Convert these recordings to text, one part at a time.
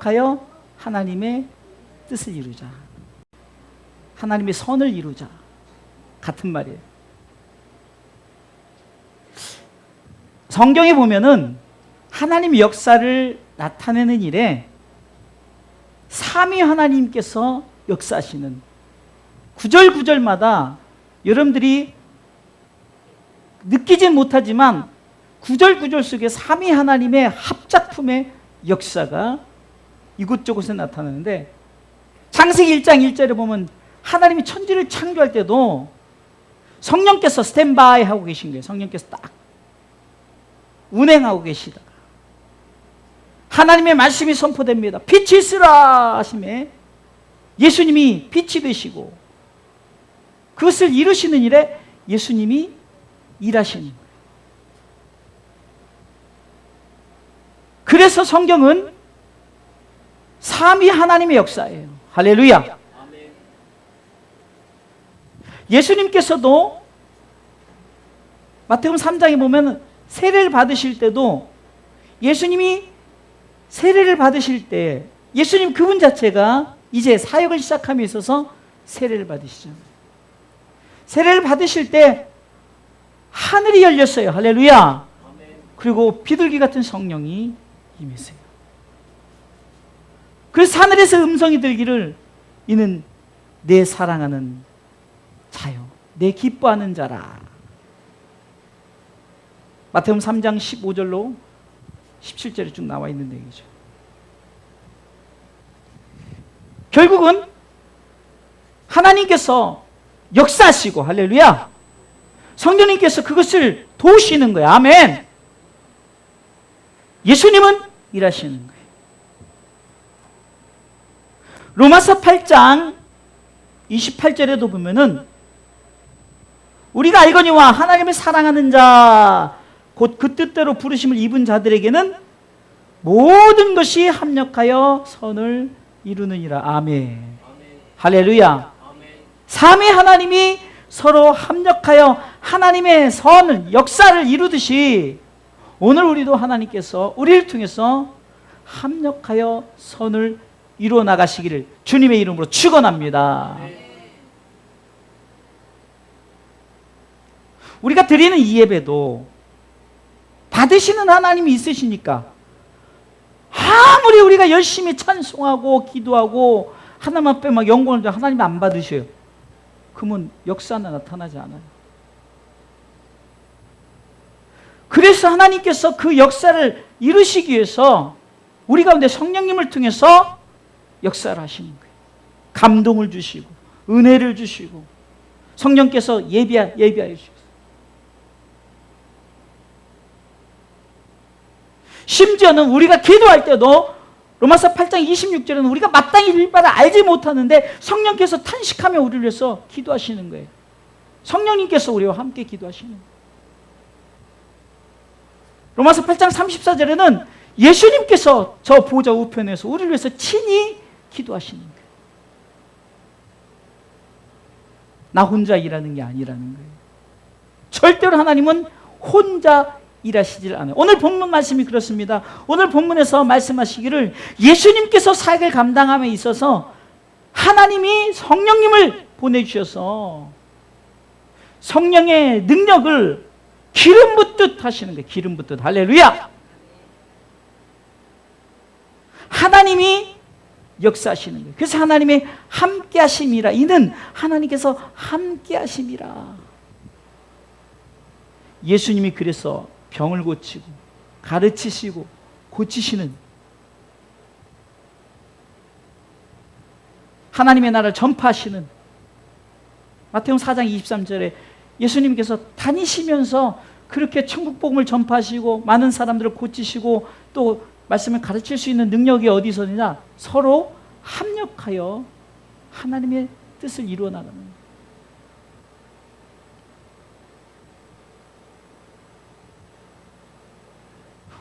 합력하여 하나님의 뜻을 이루자. 하나님의 선을 이루자. 같은 말이에요. 성경에 보면은 하나님의 역사를 나타내는 일에 삼위 하나님께서 역사하시는 구절 구절마다 여러분들이 느끼진 못하지만 구절 구절 속에 삼위 하나님의 합작품의 역사가 이곳저곳에 나타나는데 창세기 1장 1절에 보면 하나님이 천지를 창조할 때도 성령께서 스탠바이 하고 계신 거예요. 성령께서 딱 운행하고 계시다. 하나님의 말씀이 선포됩니다. 빛이 있으라 하심에 예수님이 빛이 되시고 그것을 이루시는 일에 예수님이 일하시는 거예요. 그래서 성경은 삼위 하나님의 역사예요. 할렐루야. 예수님께서도 마태복음 3장에 보면 세례를 받으실 때도 예수님이 세례를 받으실 때 예수님 그분 자체가 이제 사역을 시작함에 있어서 세례를 받으시죠. 세례를 받으실 때 하늘이 열렸어요. 할렐루야. 그리고 비둘기 같은 성령이 임했어요. 그래서 하늘에서 음성이 들기를 이는 내 사랑하는 자요. 내 기뻐하는 자라. 마태복음 3장 15절로 17절에 쭉 나와 있는 얘기죠. 결국은 하나님께서 역사하시고 할렐루야. 성령님께서 그것을 도우시는 거예요. 아멘. 예수님은 일하시는 거예요. 로마서 8장 28절에도 보면은 우리가 알거니와 하나님을 사랑하는 자, 곧 그 뜻대로 부르심을 입은 자들에게는 모든 것이 합력하여 선을 이루느니라. 아멘. 할렐루야. 삼위 하나님이 서로 합력하여 하나님의 선을, 역사를 이루듯이 오늘 우리도 하나님께서 우리를 통해서 합력하여 선을 이루어 나가시기를 주님의 이름으로 축원합니다. 우리가 드리는 이 예배도 받으시는 하나님이 있으시니까 아무리 우리가 열심히 찬송하고 기도하고 앞에 막 영광을 줘 하나님 안 받으셔요. 그러면 역사는 나타나지 않아요. 그래서 하나님께서 그 역사를 이루시기 위해서 우리 가운데 성령님을 통해서 역사를 하시는 거예요. 감동을 주시고 은혜를 주시고 성령께서 예비하, 예비하여 주시고 심지어는 우리가 기도할 때도 로마서 8장 26절에는 우리가 마땅히 일 바를 알지 못하는데 성령께서 탄식하며 우리를 위해서 기도하시는 거예요. 성령님께서 우리와 함께 기도하시는 거예요. 로마서 8장 34절에는 예수님께서 저 보좌 우편에서 우리를 위해서 친히 기도하시는 거예요. 나 혼자 일하는 게 아니라는 거예요. 절대로 하나님은 혼자 일하시질 않아요. 오늘 본문 말씀이 그렇습니다. 오늘 본문에서 말씀하시기를 예수님께서 사역을 감당함에 있어서 하나님이 성령님을 보내주셔서 성령의 능력을 기름 붓듯 하시는 거예요. 기름 붓듯. 할렐루야! 하나님이 역사하시는 거예요. 그래서 하나님의 함께 하심이라. 이는 하나님께서 함께 하심이라. 예수님이 그래서 병을 고치고 가르치시고 고치시는 하나님의 나라를 전파하시는 마태복음 4장 23절에 예수님께서 다니시면서 그렇게 천국 복음을 전파하시고 많은 사람들을 고치시고 또 말씀을 가르칠 수 있는 능력이 어디서냐 서로 합력하여 하나님의 뜻을 이루어 나가는.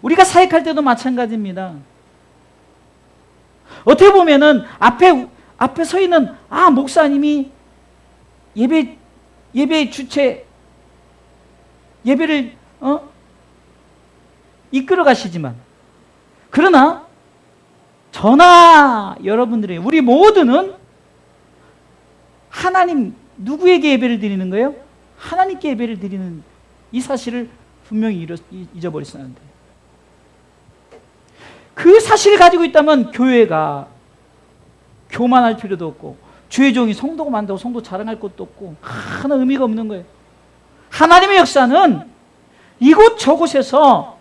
우리가 사역할 때도 마찬가지입니다. 어떻게 보면은 앞에 앞에 서 있는 아 목사님이 예배 예배 주체 예배를 어 이끌어 가시지만 그러나 저나 여러분들의 우리 모두는 하나님 누구에게 예배를 드리는 거예요? 하나님께 예배를 드리는 이 사실을 분명히 잊어버리시면 안 돼요. 그 사실을 가지고 있다면 교회가 교만할 필요도 없고 주의 종이 성도가 많다고 성도 자랑할 것도 없고 하나 의미가 없는 거예요. 하나님의 역사는 이곳 저곳에서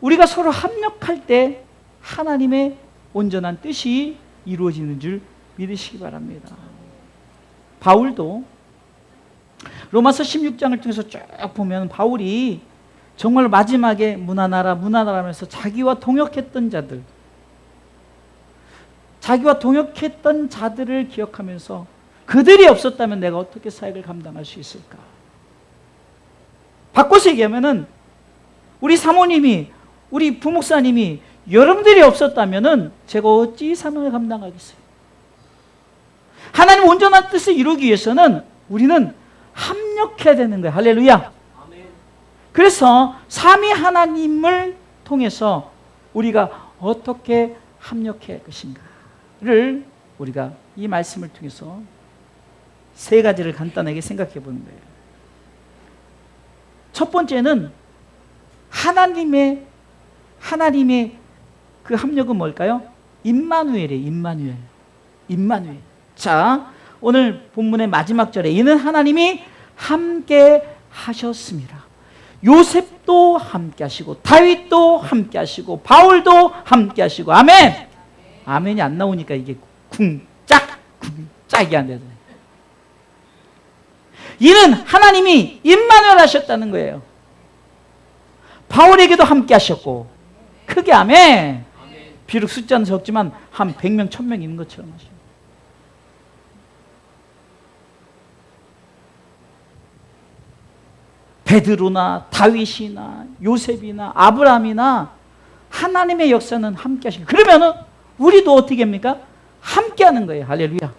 우리가 서로 합력할 때 하나님의 온전한 뜻이 이루어지는 줄 믿으시기 바랍니다. 바울도 로마서 16장을 통해서 쭉 보면 바울이 정말 마지막에 문하나라 하면서 자기와 동역했던 자들 자기와 동역했던 자들을 기억하면서 그들이 없었다면 내가 어떻게 사역을 감당할 수 있을까? 바꿔서 얘기하면은 우리 사모님이 우리 부목사님이 여러분들이 없었다면은 제가 어찌 사명을 감당하겠어요? 하나님 온전한 뜻을 이루기 위해서는 우리는 합력해야 되는 거예요. 할렐루야. 그래서 삼위 하나님을 통해서 우리가 어떻게 합력해야 할 것인가를 우리가 이 말씀을 통해서 세 가지를 간단하게 생각해 보는 거예요. 첫 번째는 하나님의 하나님의 그 합력은 뭘까요? 임마누엘이에요. 임마누엘. 임마누엘. 자, 오늘 본문의 마지막 절에 이는 하나님이 함께 하셨습니다. 요셉도 함께 하시고 다윗도 함께 하시고 바울도 함께 하시고 아멘. 아멘이 안 나오니까 이게 쿵짝 쿵짝이 안 되잖아요. 이는 하나님이 임마누엘 하셨다는 거예요. 바울에게도 함께 하셨고 크게 아멘. 비록 숫자는 적지만 한 100명, 1000명 있는 것처럼 하시고 베드로나 다윗이나 요셉이나 아브라함이나 하나님의 역사는 함께 하시고 그러면은 우리도 어떻게 합니까? 함께 하는 거예요. 할렐루야.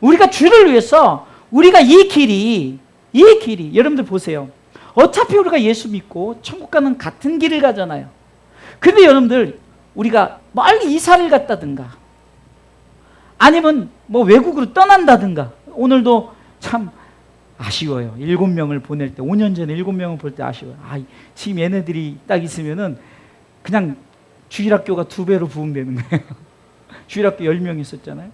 우리가 주를 위해서 우리가 이 길이 이 길이 여러분들 보세요. 어차피 우리가 예수 믿고 천국 가는 같은 길을 가잖아요. 근데 여러분들 우리가 멀리 이사를 갔다든가 아니면 뭐 외국으로 떠난다든가 오늘도 참 아쉬워요. 일곱 명을 보낼 때, 5년 전에 일곱 명을 볼 때 아쉬워요. 아, 지금 얘네들이 딱 있으면은 그냥 주일학교가 두 배로 부흥되는 거예요. 주일학교 10명 있었잖아요.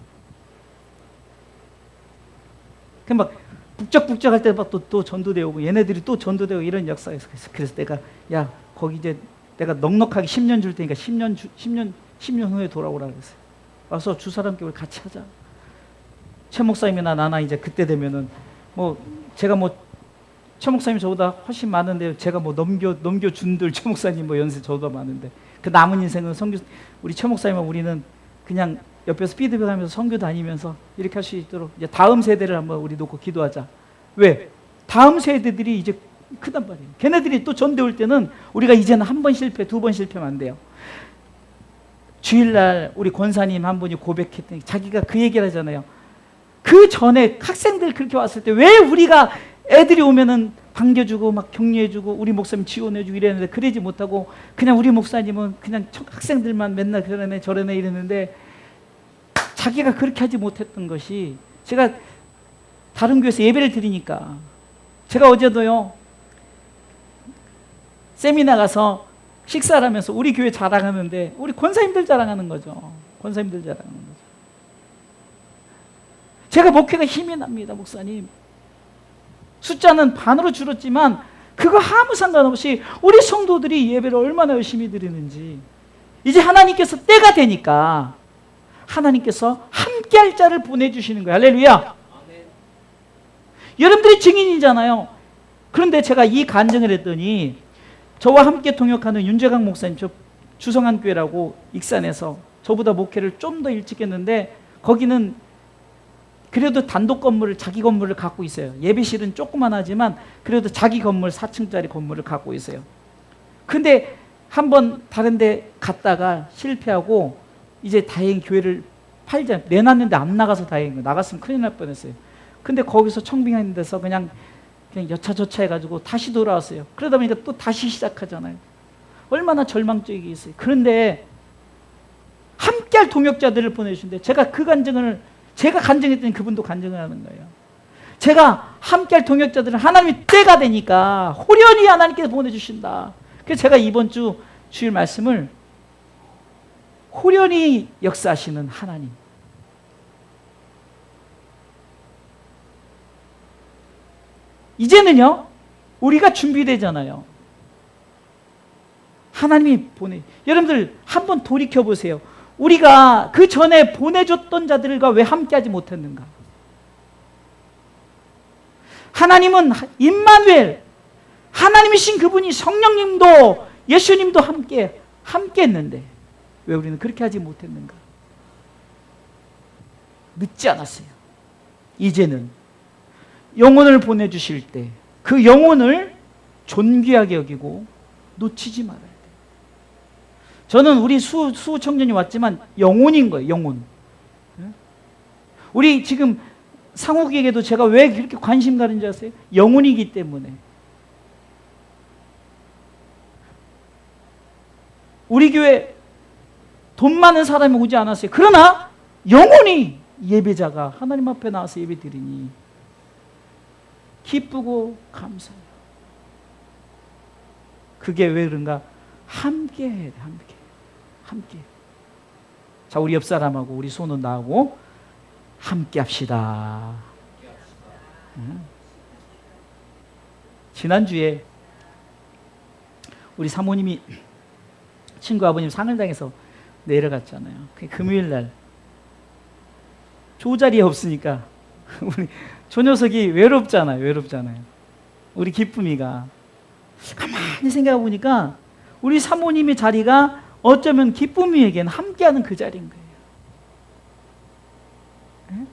그막 북적북적 할 때 막 또또 전도대 오고 얘네들이 또 전도되고 이런 역사가 있어. 그래서 내가 야, 거기 이제 내가 넉넉하게 10년 줄 테니까 10년 주, 10년 10년 후에 돌아오라 그랬어요. 와서 주 사람께 우리 같이 하자. 최 목사님이나 나나 이제 그때 되면은 뭐 제가 뭐 최 목사님 저보다 훨씬 많은데 제가 뭐 넘겨 넘겨 준들 최 목사님 뭐 연세 저보다 많은데 그 남은 인생은 성교 우리 최 목사님과 우리는 그냥 옆에서 피드백하면서 성교 다니면서 이렇게 할 수 있도록 이제 다음 세대를 한번 우리 놓고 기도하자. 왜? 다음 세대들이 이제 크단 말이에요. 걔네들이 또 전대 올 때는 우리가 이제는 한 번 실패, 두 번 실패하면 안 돼요. 주일날 우리 권사님 한 분이 고백했더니 자기가 그 얘기를 하잖아요. 그 전에 학생들 그렇게 왔을 때 왜 우리가 애들이 오면은 반겨주고 막 격려해주고 우리 목사님 지원해주고 이랬는데 그러지 못하고 그냥 우리 목사님은 그냥 학생들만 맨날 그러네 저러네 이랬는데 자기가 그렇게 하지 못했던 것이 제가 다른 교회에서 예배를 드리니까 제가 어제도요 세미나 가서 식사를 하면서 우리 교회 자랑하는데 우리 권사님들 자랑하는 거죠 권사님들 자랑하는 거죠 제가 목회가 힘이 납니다, 목사님. 숫자는 반으로 줄었지만 그거 아무 상관없이 우리 성도들이 예배를 얼마나 열심히 드리는지 이제 하나님께서 때가 되니까 하나님께서 함께 할 자를 보내주시는 거예요. 할렐루야. 여러분들이 증인이잖아요. 그런데 제가 이 간증을 했더니 저와 함께 동역하는 윤재강 목사님, 저 주성한 교회라고 익산에서 저보다 목회를 좀 더 일찍 했는데 거기는 그래도 단독 건물을 자기 건물을 갖고 있어요. 예배실은 조그만하지만 그래도 자기 건물 4층짜리 건물을 갖고 있어요. 근데 한번 다른 데 갔다가 실패하고 이제 다행히 교회를 팔자 내놨는데 안 나가서 거 나갔으면 큰일 날 뻔했어요. 근데 거기서 청빙하는 데서 그냥 그냥 여차저차 해가지고 다시 돌아왔어요. 그러다 보니까 또 다시 시작하잖아요. 얼마나 절망적이겠어요. 그런데 함께 함께할 동역자들을 보내주신데 제가 그 간증을 제가 간증했더니 그분도 간증을 하는 거예요. 제가 함께할 동역자들은 하나님이 때가 되니까 호련히 하나님께서 보내주신다. 그래서 제가 이번 주 주일 말씀을 호련히 역사하시는 하나님. 이제는요, 우리가 준비되잖아요. 하나님이 보내. 여러분들 한번 돌이켜 보세요. 우리가 그 전에 보내줬던 자들과 왜 함께하지 못했는가? 하나님은 임마누엘 하나님이신 그분이 성령님도 예수님도 함께 함께 했는데 왜 우리는 그렇게 하지 못했는가? 늦지 않았어요. 이제는 영혼을 보내 주실 때 그 영혼을 존귀하게 여기고 놓치지 말아야 돼. 저는 우리 수, 수 청년이 왔지만 영혼인 거예요, 영혼. 우리 지금 상욱에게도 제가 왜 그렇게 관심 가는지 아세요? 영혼이기 때문에. 우리 교회 돈 많은 사람이 오지 않았어요. 그러나 영혼이 예배자가 하나님 앞에 나와서 예배 드리니 기쁘고 감사해요. 그게 왜 그런가? 함께 해야 돼, 함께. 함께. 자, 우리 옆 사람하고 우리 손은 나하고 함께 합시다. 응? 지난주에 우리 사모님이 친구 아버님 상을 당해서 내려갔잖아요. 그 금요일 날 조자리에 없으니까 우리 저 녀석이 외롭잖아요. 외롭잖아요. 우리 기쁨이가 가만히 생각해 보니까 우리 사모님의 자리가 어쩌면 기쁨이에게는 함께하는 그 자리인 거예요. 예?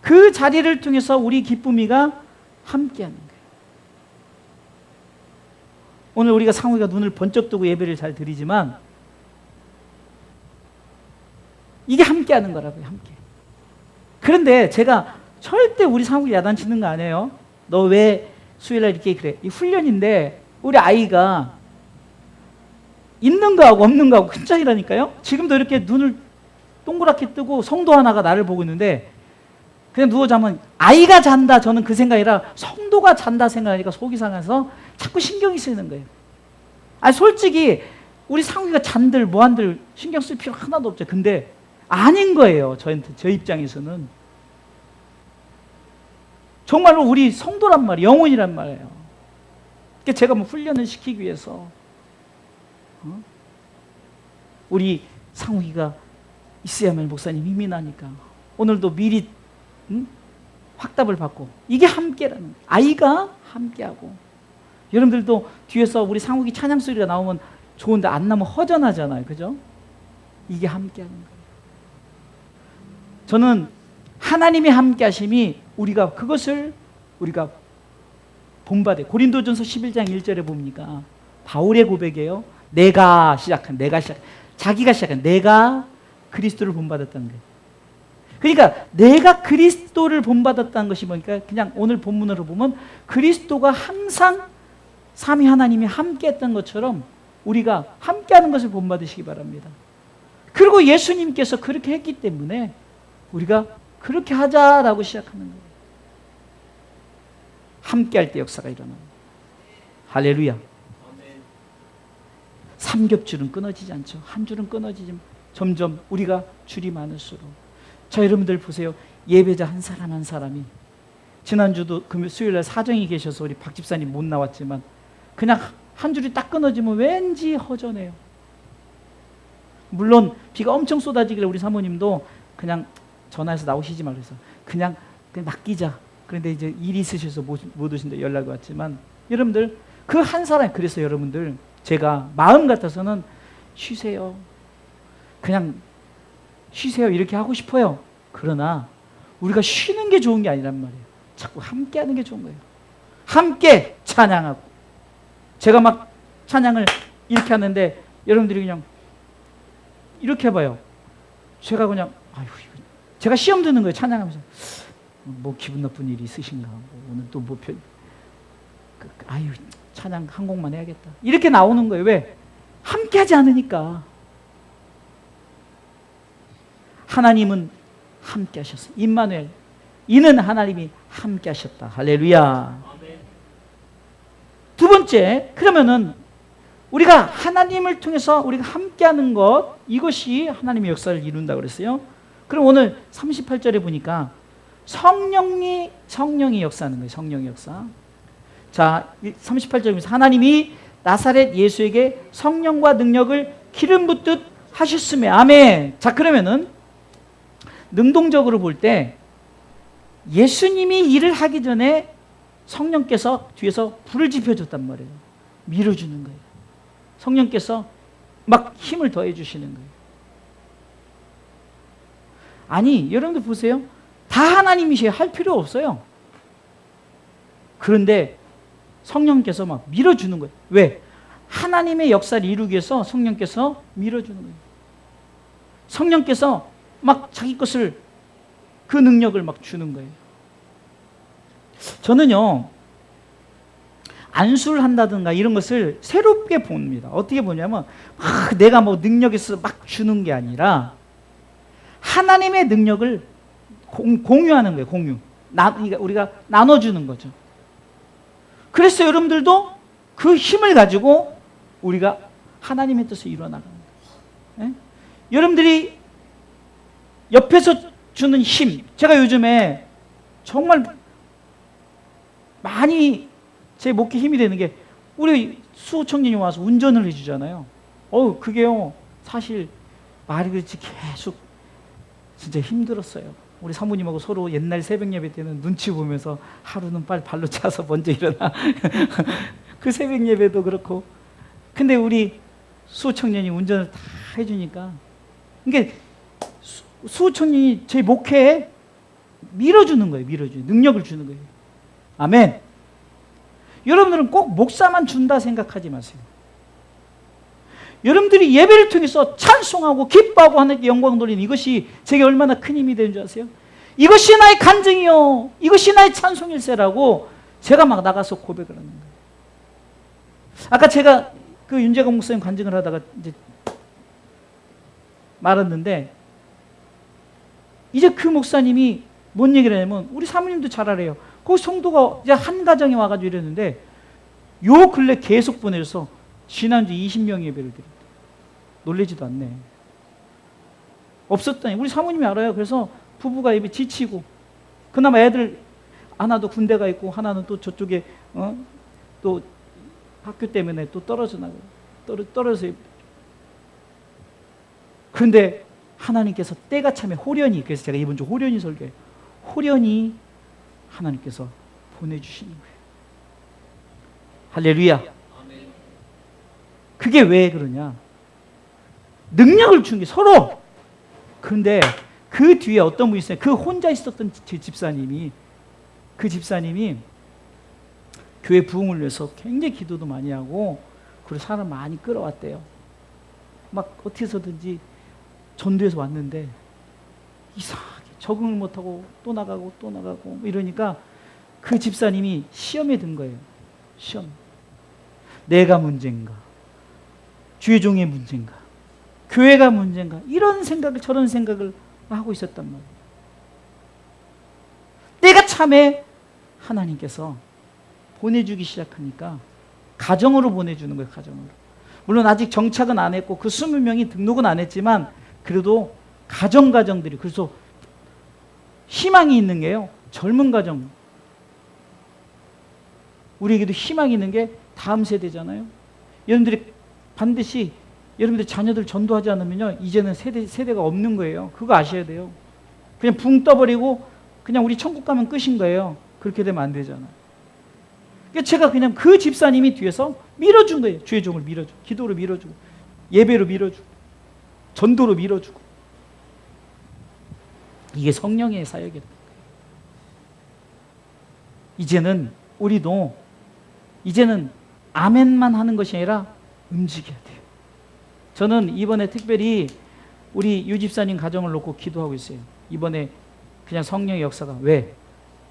그 자리를 통해서 우리 기쁨이가 함께하는 거예요. 오늘 우리가 상우가 눈을 번쩍 뜨고 예배를 잘 드리지만 이게 함께하는 거라고요. 함께. 그런데 제가 절대 우리 상욱이 야단치는 거 아니에요. 너 왜 수요일날 이렇게 그래? 이 훈련인데 우리 아이가 있는 거하고 없는 거하고 큰 차이라니까요. 지금도 이렇게 눈을 동그랗게 뜨고 성도 하나가 나를 보고 있는데 그냥 누워 자면 아이가 잔다 저는 그 생각이라 성도가 잔다 생각하니까 속이 상해서 자꾸 신경이 쓰이는 거예요. 아 솔직히 우리 상욱이가 잔들 뭐한들 신경 쓸 필요 하나도 없죠. 근데 아닌 거예요. 저한테 저 입장에서는 정말로 우리 성도란 말이에요. 영혼이란 말이에요. 그러니까 제가 뭐 훈련을 시키기 위해서 어? 우리 상욱이가 있어야만 목사님 힘이 나니까 오늘도 미리 응? 확답을 받고 이게 함께라는. 아이가 함께하고 여러분들도 뒤에서 우리 상욱이 찬양 소리가 나오면 좋은데 안 나면 허전하잖아요. 그죠? 이게 함께하는 거예요. 저는 하나님의 함께 하심이 우리가 그것을 우리가 본받아 고린도전서 11장 1절에 보니까 바울의 고백이에요. 내가 시작한 내가 시작 자기가 시작한 내가 그리스도를 본받았다는 거예요. 그러니까 내가 그리스도를 본받았다는 것이 뭐니까 그냥 오늘 본문으로 보면 그리스도가 항상 삼위 하나님이 함께 했던 것처럼 우리가 함께 하는 것을 본받으시기 바랍니다. 그리고 예수님께서 그렇게 했기 때문에 우리가 그렇게 하자라고 시작하는 거예요. 함께 할 때 역사가 일어납니다. 할렐루야. 삼겹줄은 끊어지지 않죠. 한 줄은 끊어지지 점점 우리가 줄이 많을수록 자 여러분들 보세요. 예배자 한 사람 한 사람이 지난주도 금요 수요일 날 사정이 계셔서 우리 박 집사님 못 나왔지만 그냥 한 줄이 딱 끊어지면 왠지 허전해요. 물론 비가 엄청 쏟아지길래 우리 사모님도 그냥 전화해서 나오시지 말고 해서 그냥, 그냥 맡기자. 그런데 이제 일이 있으셔서 못, 못 오신다 연락이 왔지만 여러분들 그 한 사람 그래서 여러분들 제가 마음 같아서는 쉬세요. 그냥 쉬세요 이렇게 하고 싶어요. 그러나 우리가 쉬는 게 좋은 게 아니란 말이에요. 자꾸 함께 하는 게 좋은 거예요. 함께 찬양하고 제가 막 찬양을 이렇게 하는데 여러분들이 그냥 이렇게 해봐요. 제가 그냥 아유 제가 시험 드는 거예요. 찬양하면서 뭐 기분 나쁜 일이 있으신가? 뭐 오늘 또 뭐 별... 그, 아유 찬양 한 곡만 해야겠다. 이렇게 나오는 거예요. 왜? 함께하지 않으니까. 하나님은 함께 하셨어요. 임마누엘. 이는 하나님이 함께 하셨다. 할렐루야. 두 번째, 그러면은 우리가 하나님을 통해서 우리가 함께하는 것 이것이 하나님의 역사를 이룬다 그랬어요. 그럼 오늘 38절에 보니까 성령이 성령이 역사하는 거예요. 성령의 역사. 자, 38절에 보면서 하나님이 나사렛 예수에게 성령과 능력을 기름 붓듯 하셨음에 아멘. 자, 그러면은 능동적으로 볼 때 예수님이 일을 하기 전에 성령께서 뒤에서 불을 지펴 줬단 말이에요. 밀어 주는 거예요. 성령께서 막 힘을 더해 주시는 거예요. 아니, 여러분들 보세요. 다 하나님이셔야 할 필요 없어요. 그런데 성령께서 막 밀어주는 거예요. 왜? 하나님의 역사를 이루기 위해서 성령께서 밀어주는 거예요. 성령께서 막 자기 것을 그 능력을 막 주는 거예요. 저는요, 안수를 한다든가 이런 것을 새롭게 봅니다. 어떻게 보냐면, 아, 내가 뭐 능력이 있어서 막 주는 게 아니라, 하나님의 능력을 공, 공유하는 거예요, 공유. 나, 우리가 나눠주는 거죠. 그래서 여러분들도 그 힘을 가지고 우리가 하나님의 뜻을 이뤄나가는 거예요. 예? 여러분들이 옆에서 주는 힘, 제가 요즘에 정말 많이 제 목에 힘이 되는 게 우리 수호 청년이 와서 운전을 해주잖아요. 어우, 그게요, 사실 말이 그렇지 계속 진짜 힘들었어요. 우리 사모님하고 서로 옛날 새벽 예배 때는 눈치 보면서 하루는 빨리 발로 차서 먼저 일어나. 그 새벽 예배도 그렇고. 근데 우리 수호 청년이 운전을 다 해주니까. 이게 수호 청년이 제 목회에 밀어주는 거예요. 밀어주는 능력을 주는 거예요. 아멘. 여러분들은 꼭 목사만 준다 생각하지 마세요. 여러분들이 예배를 통해서 찬송하고 기뻐하고 하나님께 영광 돌리는 이것이 제게 얼마나 큰 힘이 되는 줄 아세요? 이것이 나의 간증이요. 이것이 나의 찬송일세라고 제가 막 나가서 고백을 하는 거예요. 아까 제가 그 윤재강 목사님 간증을 하다가 이제 말았는데 이제 그 목사님이 뭔 얘기를 하냐면 우리 사모님도 잘 알아요. 그 성도가 이제 한 가정에 와가지고 이랬는데 요 근래 계속 보내서 지난주 20명 예배를 드렸대. 놀래지도 않네. 없었다니. 우리 사모님이 알아요. 그래서 부부가 예배 지치고 그나마 애들 하나도 군대가 있고 하나는 또 저쪽에 어? 또 학교 때문에 또 떨어져 나고 떨어 떨어져. 그런데 하나님께서 때가 참에 호련히 그래서 제가 이번 주 호련히 설교해. 호련히 하나님께서 보내주시는 거예요. 할렐루야. 그게 왜 그러냐? 능력을 주는 게 서로. 그런데 그 뒤에 어떤 분이 있어요? 그 혼자 있었던 제 집사님이 그 집사님이 교회 부흥을 위해서 굉장히 기도도 많이 하고 그리고 사람 많이 끌어왔대요. 막 어떻게 해서든지 전도해서 왔는데 이상하게 적응을 못하고 또 나가고 또 나가고 뭐 이러니까 그 집사님이 시험에 든 거예요. 시험. 내가 문제인가? 주의종의 문제인가? 교회가 문제인가? 이런 생각을 저런 생각을 하고 있었단 말이에요. 때가 참에 하나님께서 보내주기 시작하니까 가정으로 보내주는 거예요. 가정으로. 물론 아직 정착은 안 했고 그 20명이 등록은 안 했지만 그래도 가정 가정들이 그래서 희망이 있는 게요. 젊은 가정. 우리에게도 희망이 있는 게 다음 세대잖아요. 여러분들이 반드시 여러분들 자녀들 전도하지 않으면요. 이제는 세대, 세대가 없는 거예요. 그거 아셔야 돼요. 그냥 붕 떠버리고 그냥 우리 천국 가면 끝인 거예요. 그렇게 되면 안 되잖아. 그러니까 제가 그냥 그 집사님이 뒤에서 밀어준 거예요. 주의 종을 밀어주고, 기도로 밀어주고, 예배로 밀어주고, 전도로 밀어주고. 이게 성령의 사역이다. 이제는 우리도 이제는 아멘만 하는 것이 아니라 움직여야 돼요. 저는 이번에 특별히 우리 유 집사님 가정을 놓고 기도하고 있어요. 이번에 그냥 성령의 역사가 왜?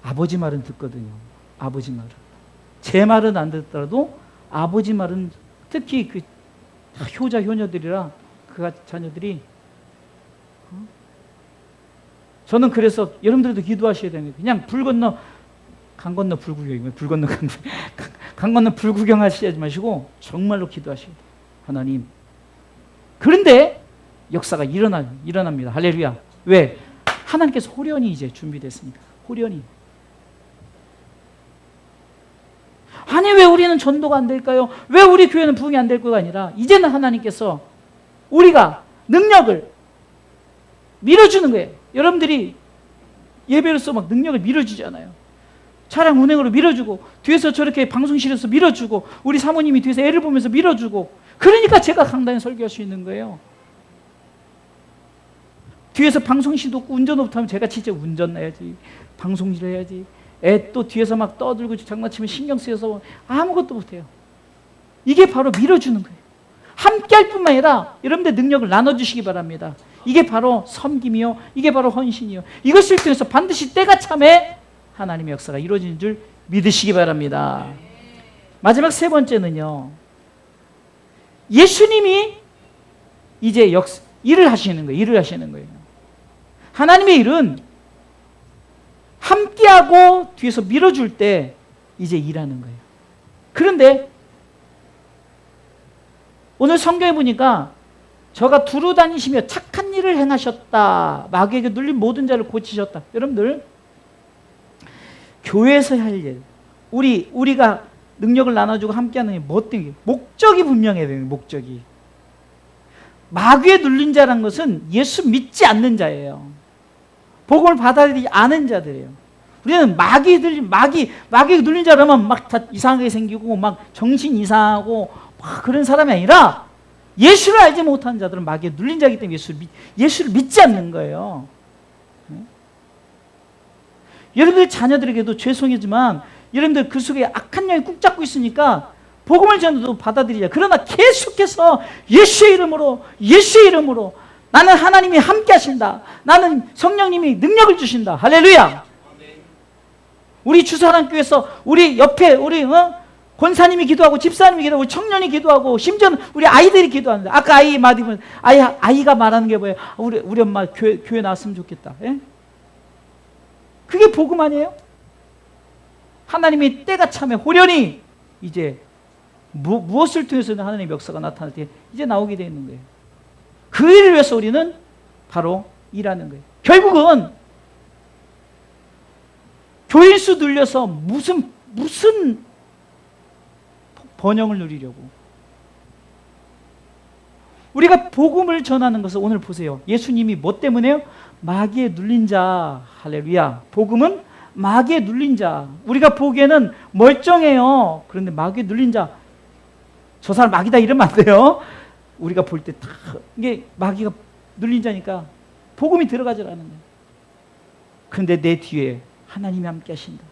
아버지 말은 듣거든요. 아버지 말은. 제 말은 안 듣더라도 아버지 말은 특히 그 효자 효녀들이라 그 자녀들이 어? 저는 그래서 여러분들도 기도하셔야 거예요. 그냥 불 건너 강 건너 불구경, 불 건너 강, 강, 강 건너 불구경 하시지 마시고 정말로 돼요. 하나님. 그런데 역사가 일어나 일어납니다. 할렐루야. 왜? 하나님께서 호련히 이제 준비됐습니다. 호련히. 아니 왜 우리는 전도가 안 될까요? 왜 우리 교회는 부흥이 안 될 거가 아니라 이제는 하나님께서 우리가 능력을 밀어주는 거예요. 여러분들이 예배로서 막 능력을 밀어주잖아요. 차량 운행으로 밀어주고 뒤에서 저렇게 방송실에서 밀어주고 우리 사모님이 뒤에서 애를 보면서 밀어주고 그러니까 제가 강단에 설교할 수 있는 거예요. 뒤에서 방송실도 없고 운전 못하면 제가 진짜 운전 해야지 방송실 해야지 애 또 뒤에서 막 떠들고 장난치면 신경 쓰여서 아무것도 못해요. 이게 바로 밀어주는 거예요. 함께 할 뿐만 아니라 여러분들 능력을 나눠주시기 바랍니다. 이게 바로 섬김이요. 이게 바로 헌신이요. 이것을 통해서 반드시 때가 참에 하나님의 역사가 이루어지는 줄 믿으시기 바랍니다. 마지막 세 번째는요. 예수님이 이제 역 일을 하시는 거예요. 일을 하시는 거예요. 하나님의 일은 함께하고 뒤에서 밀어줄 때 이제 일하는 거예요. 그런데 오늘 성경에 보니까 저가 두루 다니시며 착한 일을 행하셨다. 마귀에게 눌린 모든 자를 고치셨다. 여러분들 교회에서 할 일, 우리 우리가 능력을 나눠주고 함께하는 게뭐 때문에 목적이 분명해야 돼요. 목적이 마귀에 눌린 자란 것은 예수 믿지 않는 자예요. 복음을 받아들이지 않은 자들이에요. 우리는 마귀 들린 마귀 마귀에 눌린 자라면 막 다 이상하게 생기고 막 정신 이상하고 막 그런 사람이 아니라 예수를 알지 못하는 자들은 마귀에 눌린 자이기 때문에 예수를, 믿, 예수를 믿지 않는 거예요. 네? 여러분들 자녀들에게도 죄송이지만 여러분들 그 속에 악한 영이 꾹 잡고 있으니까 복음을 전해도 받아들이자. 그러나 계속해서 예수의 이름으로 예수의 이름으로 나는 하나님이 함께 하신다. 나는 성령님이 능력을 주신다. 할렐루야. 우리 주사랑교회에서 우리 옆에 우리 어? 권사님이 기도하고 집사님이 기도하고 청년이 기도하고 심지어는 우리 아이들이 기도하는데 아까 아이 말이면 아이 아이가 말하는 게 뭐예요? 우리 우리 엄마 교회 교회 나왔으면 좋겠다. 예? 그게 복음 아니에요? 하나님이 때가 참에 호련히 이제 무, 무엇을 통해서는 하나님의 역사가 나타날 때 이제 나오게 되어 있는 거예요. 그 일을 위해서 우리는 바로 일하는 거예요. 결국은 교인수 늘려서 무슨 무슨 번영을 누리려고 우리가 복음을 전하는 것을 오늘 보세요. 예수님이 뭐 때문에요? 마귀에 눌린 자 할렐루야. 복음은 마귀에 눌린 자. 우리가 보기에는 멀쩡해요. 그런데 마귀에 눌린 자. 저 사람 마귀다 이러면 안 돼요. 우리가 볼 때 다 이게 마귀가 눌린 자니까 복음이 들어가질 않는 거예요. 그런데 내 뒤에 하나님이 함께 하신다.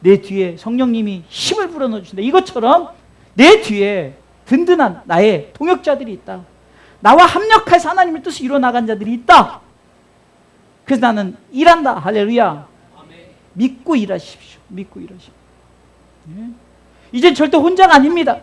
내 뒤에 성령님이 힘을 불어넣어 주신다. 이것처럼 내 뒤에 든든한 나의 동역자들이 있다. 나와 합력해서 하나님의 뜻을 이루어 나간 자들이 있다. 그래서 나는 일한다. 할렐루야. 믿고 일하십시오. 믿고 일하십시오. 예? 이제 절대 혼자가 아닙니다.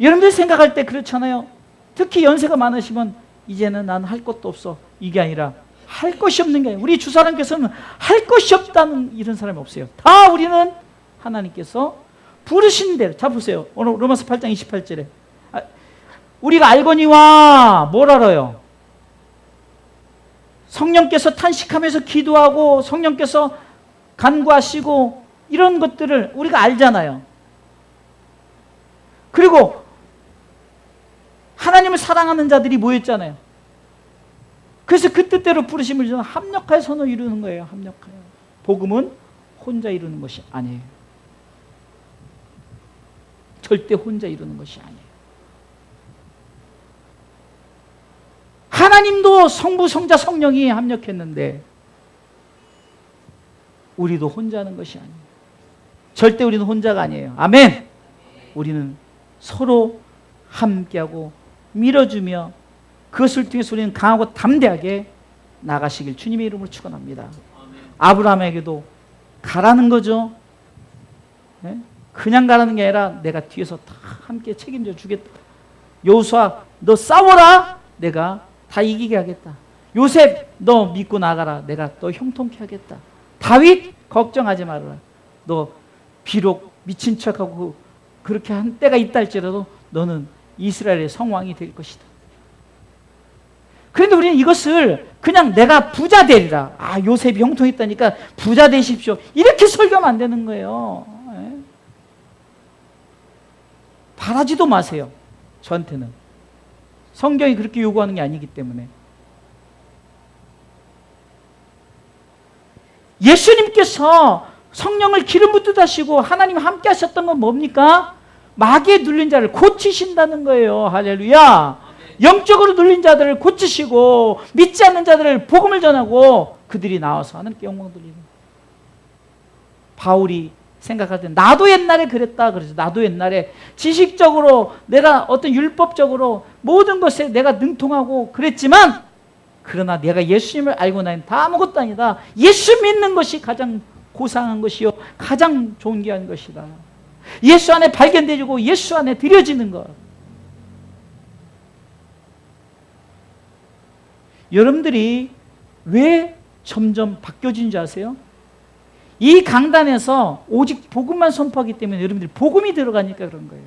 여러분들 생각할 때 그렇잖아요. 특히 연세가 많으시면 이제는 난 할 것도 없어. 이게 아니라 할 것이 없는 게 아니라 우리 주사람께서는 할 것이 없다는 이런 사람이 없어요. 다 우리는 하나님께서 부르신 대로 자 보세요. 오늘 로마서 8장 28절에 아, 우리가 알거니와 뭘 알아요? 성령께서 탄식하면서 기도하고 성령께서 간구하시고 이런 것들을 우리가 알잖아요. 그리고 하나님을 사랑하는 자들이 모였잖아요. 그래서 그 뜻대로 부르심을 저는 합력하여 선을 이루는 거예요. 합력하여. 복음은 혼자 이루는 것이 아니에요. 절대 혼자 이루는 것이 아니에요. 하나님도 성부, 성자, 성령이 합력했는데 우리도 혼자 하는 것이 아니에요. 절대 우리는 혼자가 아니에요. 아멘. 우리는 서로 함께하고 밀어주며 그것을 통해서 우리는 강하고 담대하게 나가시길 주님의 이름으로 축원합니다. 아브라함에게도 가라는 거죠. 네? 그냥 가라는 게 아니라 내가 뒤에서 다 함께 책임져 주겠다. 여호수아 너 싸워라. 내가 다 이기게 하겠다. 요셉 너 믿고 나가라. 내가 또 형통케 하겠다. 다윗 걱정하지 말아라. 너 비록 미친 척하고 그렇게 한 때가 있다 할지라도 너는 이스라엘의 성왕이 될 것이다. 그런데 우리는 이것을 그냥 내가 부자 되리라. 아, 요셉이 형통했다니까 부자 되십시오. 이렇게 설교하면 안 되는 거예요. 예? 바라지도 마세요. 저한테는. 성경이 그렇게 요구하는 게 아니기 때문에. 예수님께서 성령을 기름 붓듯 하시고 하나님 함께 하셨던 건 뭡니까? 마귀에 눌린 자를 고치신다는 거예요. 할렐루야. 영적으로 눌린 자들을 고치시고 믿지 않는 자들을 복음을 전하고 그들이 나와서 하나님께 영광 돌리는 바울이 생각할 때 나도 옛날에 그랬다 그래서 나도 옛날에 지식적으로 내가 어떤 율법적으로 모든 것에 내가 능통하고 그랬지만 그러나 내가 예수님을 알고 나니 다 아무것도 아니다. 예수 믿는 것이 가장 고상한 것이요 가장 존귀한 것이다. 예수 안에 발견되고 예수 안에 드려지는 것. 여러분들이 왜 점점 바뀌어진 줄 아세요? 이 강단에서 오직 복음만 선포하기 때문에 여러분들이 복음이 들어가니까 그런 거예요.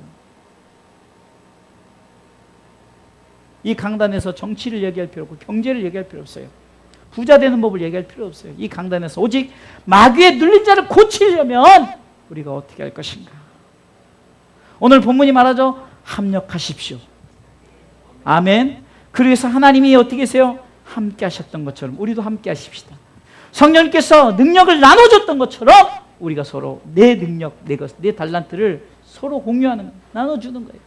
이 강단에서 정치를 얘기할 필요 없고 경제를 얘기할 필요 없어요. 부자 되는 법을 얘기할 필요 없어요. 이 강단에서 오직 마귀에 눌린 자를 고치려면 우리가 어떻게 할 것인가? 오늘 본문이 말하죠. 합력하십시오. 아멘. 그래서 하나님이 어떻게 하세요? 함께 하셨던 것처럼 우리도 함께 하십시다. 성령님께서 능력을 나눠줬던 것처럼 우리가 서로 내 능력, 내 것, 내 달란트를 서로 공유하는, 나눠주는 거예요.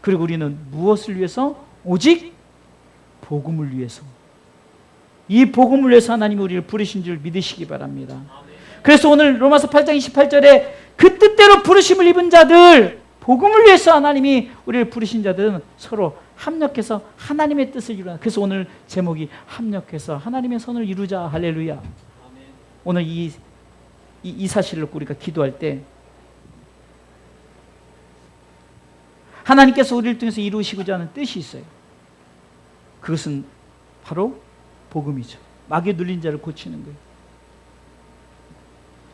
그리고 우리는 무엇을 위해서? 오직 복음을 위해서. 이 복음을 위해서 하나님이 우리를 부르신 줄 믿으시기 바랍니다. 그래서 오늘 로마서 8장 28절에 그 뜻대로 부르심을 입은 자들, 복음을 위해서 하나님이 우리를 부르신 자들은 서로 합력해서 하나님의 뜻을 이루는 그래서 오늘 제목이 합력해서 하나님의 선을 이루자 할렐루야. 오늘 이, 이, 이 사실을 우리가 기도할 때 하나님께서 우리를 통해서 이루시고자 하는 뜻이 있어요. 그것은 바로 복음이죠. 마귀에 눌린 자를 고치는 거예요.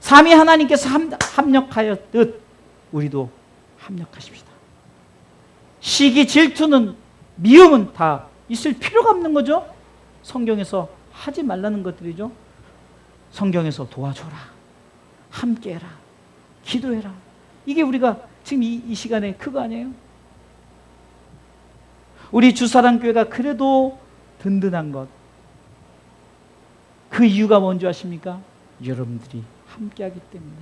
삼위 하나님께서 함, 합력하였듯 우리도 합력하십시다. 시기, 질투는 미움은 다 있을 필요가 없는 거죠. 성경에서 하지 말라는 것들이죠. 성경에서 도와줘라. 함께 해라. 기도해라. 이게 우리가 지금 이, 이 시간에 그거 아니에요? 우리 주사랑교회가 그래도 든든한 것. 그 이유가 뭔지 아십니까? 여러분들이 함께하기 때문에.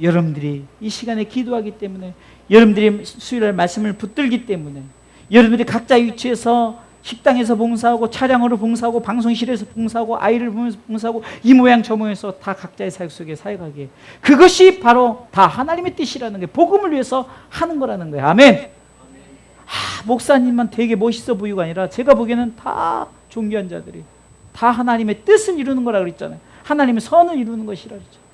여러분들이 이 시간에 기도하기 때문에. 여러분들이 수요일 말씀을 붙들기 때문에. 여러분들이 각자의 위치에서 식당에서 봉사하고 차량으로 봉사하고 방송실에서 봉사하고 아이를 보면서 봉사하고 이 모양 저 모양에서 다 각자의 사역 속에 사역하게 그것이 바로 다 하나님의 뜻이라는 게 복음을 위해서 하는 거라는 거예요. 아멘. 아, 목사님만 되게 멋있어 보이고 아니라 제가 보기에는 다 존귀한 자들이 다 하나님의 뜻을 이루는 거라 그랬잖아요. 하나님의 선을 이루는 것이라 그랬죠